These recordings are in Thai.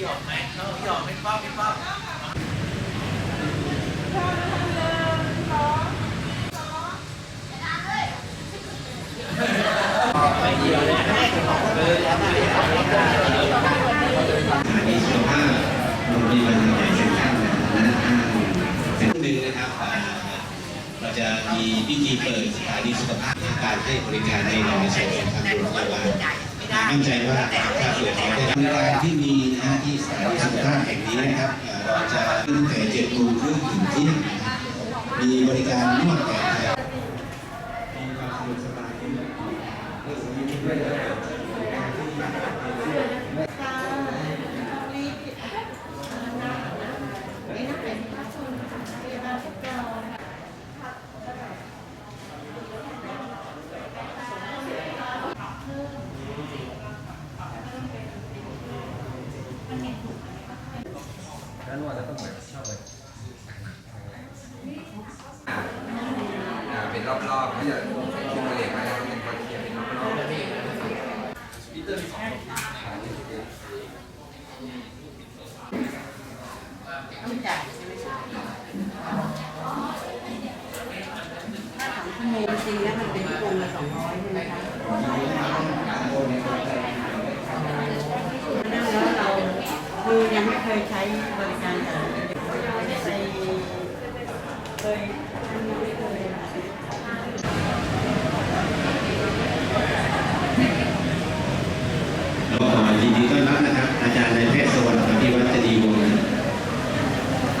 หยอกไหมเขาหยอกไม่ป้อมไม่ป้อมไม่เกี่ยวเลยนะเลยแล้วมาเลยครับสถานีสุขภาพโรงพยาบาลใหญ่เลนะนะเซ็นหนึ่งนะครับอ่าเราจะมีพิธีเปิดสถานีสุขภาพการให้บริการในในส่วนของทางโรงพยาบาล มั่นใจว่าถ้าเกิดเราได้บริการที่มีนะฮะที่สถานีสุขภาพแห่งนี้นะครับเราจะตั้งแต่เจ็ดโมงครึ่งถึงเที่ยงนะครับมีบริการนวดแผนไทยมีความสะดวกสบายที่เรื่องของมีด้วยนะครับ แล้วนวดจะต้องเหมือนชอบเลยอ่าเป็น รอบๆเขาจะคิวมเลกมาแล้วเป็นคนเขียนเป็นรอบๆพีเตอร์มีสองคนชั่วโมงจริงแล้วมันเป็นชั่วโมงละสองร้อยใช่ไหมคะนั่งแล้วเราคือยังไม่เคยใช้บริการแต่เคยเคย ยินดีต้อนรับนะครับ อาจารย์นายแพทย์สวรรค์พิวัฒน์จดีวงศ์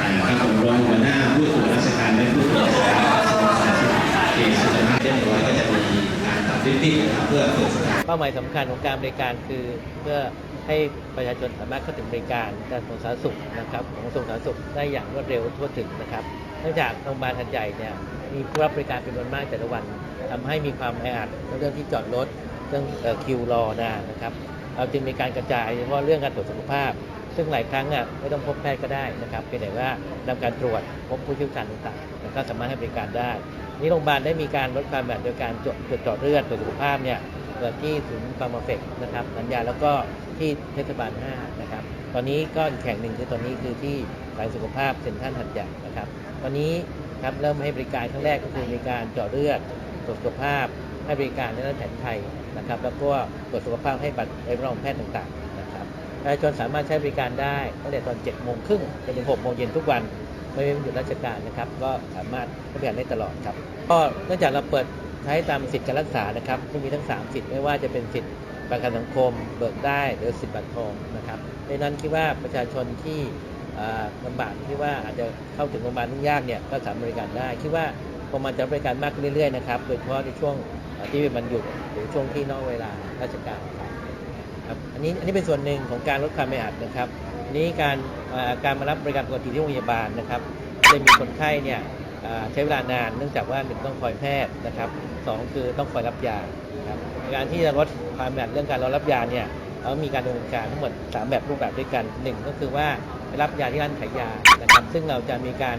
อ่ครับผมรองหัวหน้าผู้ตรวจราชการและผู้ตรวจราชการสำนักสาธารณสุขเขตสุขภาพเรียบร้อยก็จะมีการตัดลิฟต์นะครับเพื่อเปิดสถานเป้าหมายสำคัญของการบริการคือเพื่อให้ประชาชนสามารถเข้าถึงบริการการสาธารณสุขนะครับของกระทรวงสาธารณสุขได้อย่างรวดเร็วทั่วถึงนะครับเนื่องจากโรงพยาบาลหัดใหญ่เนี่ยมีผู้รับบริการเป็นจำนวนมากแต่ละวันทำให้มีความแออัดเรื่องที่จอดรถเรื่องคิวรอนานนะครับ เราจึงมีการกระจายเฉพาะเรื่องการตรวจสุขภาพ ซึ่งหลายครั้งอะไม่ต้องพบแพทย์ก็ได้นะครับเพียงแต่ว่านำการตรวจพบผู้เชี่ยวชาญต่างๆแล้วก็สามารถให้บริการได้ นี่โรงพยาบาลได้มีการลดความแบบโดยการจดจดเจาะเลือดตรวจสุขภาพเนี่ยเกิดที่ศูนย์ฟาร์มาเฟกนะครับสัญญาแล้วก็ที่เทศบาล 5 นะครับ ตอนนี้ก็อีกแห่งหนึ่งคือตอนนี้คือที่สายสุขภาพเซ็นทรัลหัดใหญ่นะครับ ตอนนี้ครับเริ่มให้บริการครั้งแรกก็คือมีการเจาะเลือดตรวจสุขภาพ ให้บริการในด้านแผนไทยนะครับ แล้วก็ตรวจสุขภาพให้บัตรใบรับรองแพทย์ต่างๆนะครับประชาชนสามารถใช้บริการได้ตั้งแต่ตอน7โมงครึ่งจนถึง6โมงเย็นทุกวันไม่เป็นวันหยุดราชการนะครับ ก็สามารถใช้บริการได้ตลอดครับก็เนื่องจากเราเปิดใช้ตามสิทธิการรักษานะครับซึ่มีทั้ง 3 สิทธิ์ไม่ว่าจะเป็นสิทธิประกันสังคมเบิกได้หรือสิทธิบัตรทองนะครับดังนั้นคิดว่าประชาชนที่ลำบากที่ว่าอาจจะเข้าถึงโรงพยาบาลยุ่ยากเนี่ยก็สามารถบริการได้คิดว่า คงมันจะบริการมากเรื่อยๆนะครับโดยเฉพาะในช่วงที่เป็นวันหยุดหรือช่วงที่นอกเวลาราชการครับอันนี้อันนี้เป็นส่วนหนึ่งของการลดความแออัดนะครับอันนี้การการมารับบริการปกติที่โรงพยาบาลนะครับจะมีคนไข้เนี่ยใช้เวลานานเนื่องจากว่าหนึ่งต้องคอยแพทย์นะครับสองคือต้องคอยรับยาครับการที่จะลดความแออัดเรื่องการรอรับยาเนี่ยเรามีการดำเนินการทั้งหมด 3 แบบรูปแบบด้วยกันหนึ่งก็คือว่าไปรับยาที่ร้านขายยานะครับซึ่งเราจะมีการ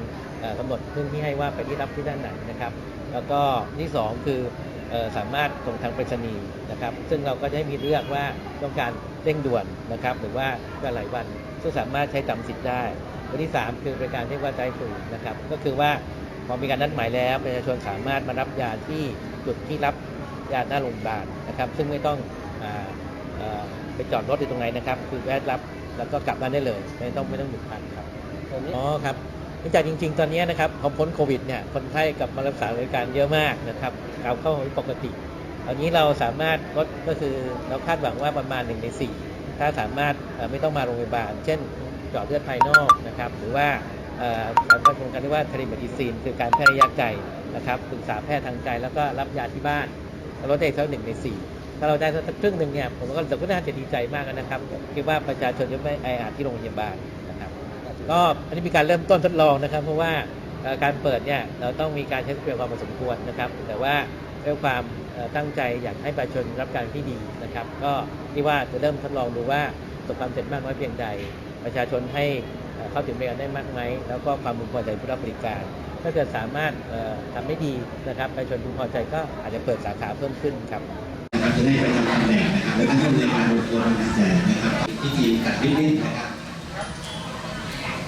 กำหนดพื้นที่ให้ว่าไปที่รับที่ด้านไหนนะครับ แล้วก็ที่สองคือเอ่อสามารถส่งทางไปรษณีย์นะครับ ซึ่งเราก็จะให้มีเลือกว่าต้องการเร่งด่วนนะครับ หรือว่าก็หลายวันซึ่งสามารถใช้ตามสิทธิ์ได้ตัวที่ 3 คือบริการที่ว่าใจฟรีนะครับ ก็คือว่าพอมีการนัดหมายแล้วประชาชนสามารถมารับยาที่จุดที่รับยาหน้าโรงพยาบาลนะครับ ซึ่งไม่ต้องอาเอ่อไปจอดรถอยู่ตรงไหนนะครับ คือแวะรับแล้วก็กลับบ้านได้เลย ไม่ต้องไม่ต้องหยุดพักครับอ๋อครับ เนื่องจากจริง ๆ ตอนนี้นะครับพอพ้นโควิดเนี่ยคนไข้กลับมารักษาบริการเยอะมากนะครับกลับเข้าปกติตอนนี้เราสามารถลดก็คือเราคาดหวังว่าประมาณ1ใน4 ถ้าสามารถไม่ต้องมาโรงพยาบาล เช่นเจาะเลือดภายนอกนะครับหรือว่าสามารถโครงการที่ว่าเทเลเมดิซีนคือการแพทย์ระยะไกลนะครับปรึกษาแพทย์ทางใจแล้วก็รับยาที่บ้านลดได้สักหนึ่งในสี่ถ้าเราได้สักครึ่งหนึ่งเนี่ยผมก็เราก็น่าจะดีใจมากนะครับคิดว่าประชาชนจะไม่ไออาดที่โรงพยาบาล ก็อันนี้มีการเริ่มต้นทดลองนะครับ เพราะว่าการเปิดเนี่ยเราต้องมีการใช้ทรัพยากรพอสมควรนะครับ แต่ว่าด้วยความตั้งใจอยากให้ประชาชนรับการที่ดีนะครับ ก็ที่ว่าจะเริ่มทดลองดูว่าประสบความสำเร็จมากน้อยเพียงใด ประชาชนให้เข้าถึงบริการได้มากไหมแล้วก็ความพึงพอใจผู้รับบริการ ถ้าเกิดสามารถเอ่อทำได้ดีนะครับประชาชนพึงพอใจก็อาจจะเปิดสาขาเพิ่มขึ้นครับจะได้ไปทำตำแหน่งนะครับและท่านผู้ในวยการโรงพยาบาลหัดใหญ่นะครับพิธีตัดริบบิ้นนะครับ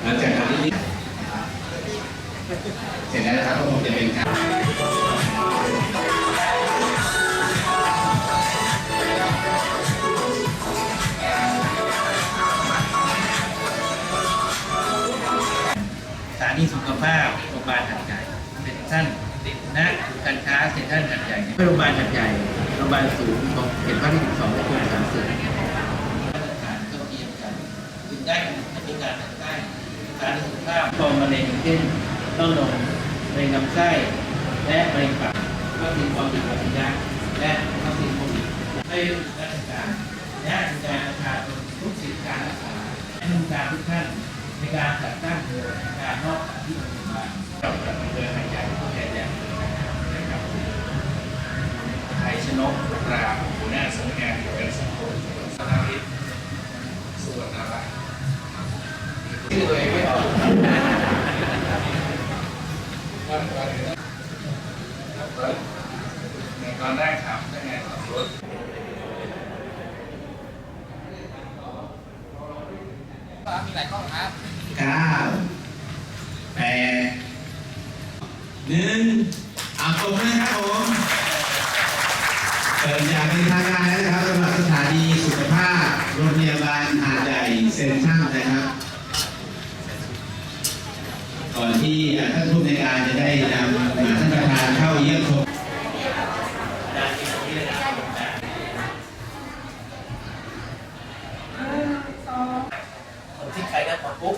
หลังจากทำที่เสร็จแล้วนะครับก็คงจะเป็นการสถานีสุขภาพโรงพยาบาลขนาดใหญ่เป็นทรันติดนะการค้าเซ็นท่านขนาดใหญ่โรงพยาบาลขนาดใหญ่โรงพยาบาลสูงของเขตพระที่สิบสองและกรมสาธารณสุขได้การได้ การสุขภาพพอมะเร็งเช่นต้านมมะเร็งลำไส้ และมะเร็งปากวัคซีนความผิดปกติและวัคซีนโควิดให้ราชการและดูแลประชาชนทุกสิทธิการรักษาให้ดูการทุกท่านในการจัดตั้งการนอกสถานที่โรงพยาบาลกับอำเภอหาดใหญ่ผู้แทนแดนนะครับไทยชนกปราบหัวหน้าสำนักงานกันสังคมสนาวิทย์สุวรรณรัตน์ชื่อตัวเอง ไม่ออกก่อนก่อนอื่นครับก่อนในตอนแรกถามพนักงานสอบเก้าแปดหนึ่งอะตบมือนะครับผมเปิดอย่างเป็นทางการแล้วนะครับสำหรับสถานีสุขภาพโรงพยาบาลหาดใหญ่เซ็นทรัล ก่อนที่ท่านผู้ในการจะได้นำท่านประธานเข้าเยี่ยมชมที่ใครก็ขอปุ๊บ